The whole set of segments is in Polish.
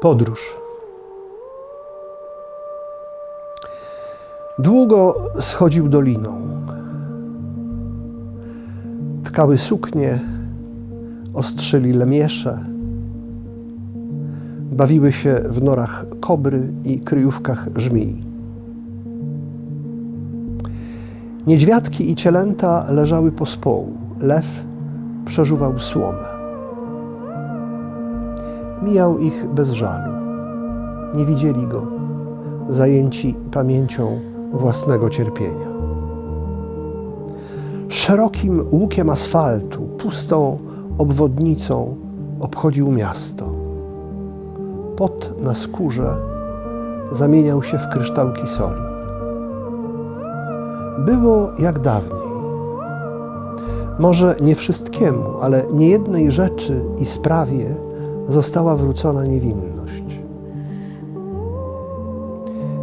Podróż. Długo schodził doliną. Tkały suknie, ostrzyli lemiesze, bawiły się w norach kobry i kryjówkach żmij. Niedźwiadki i cielęta leżały pospołu. Lew przeżuwał słomę. Mijał ich bez żalu. Nie widzieli go, zajęci pamięcią własnego cierpienia. Szerokim łukiem asfaltu, pustą obwodnicą obchodził miasto. Pot na skórze zamieniał się w kryształki soli. Było jak dawniej. Może nie wszystkiemu, ale niejednej rzeczy i sprawie została wrócona niewinność.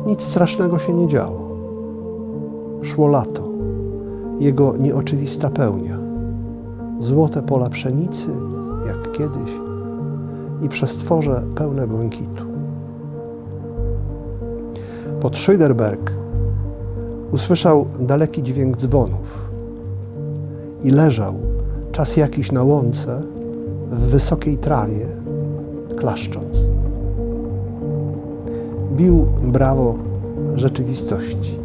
Nic strasznego się nie działo. Szło lato, jego nieoczywista pełnia, złote pola pszenicy, jak kiedyś, i przestworze pełne błękitu. Pod Schöderberg usłyszał daleki dźwięk dzwonów i leżał czas jakiś na łące w wysokiej trawie, klaszcząc. Bił brawo rzeczywistości.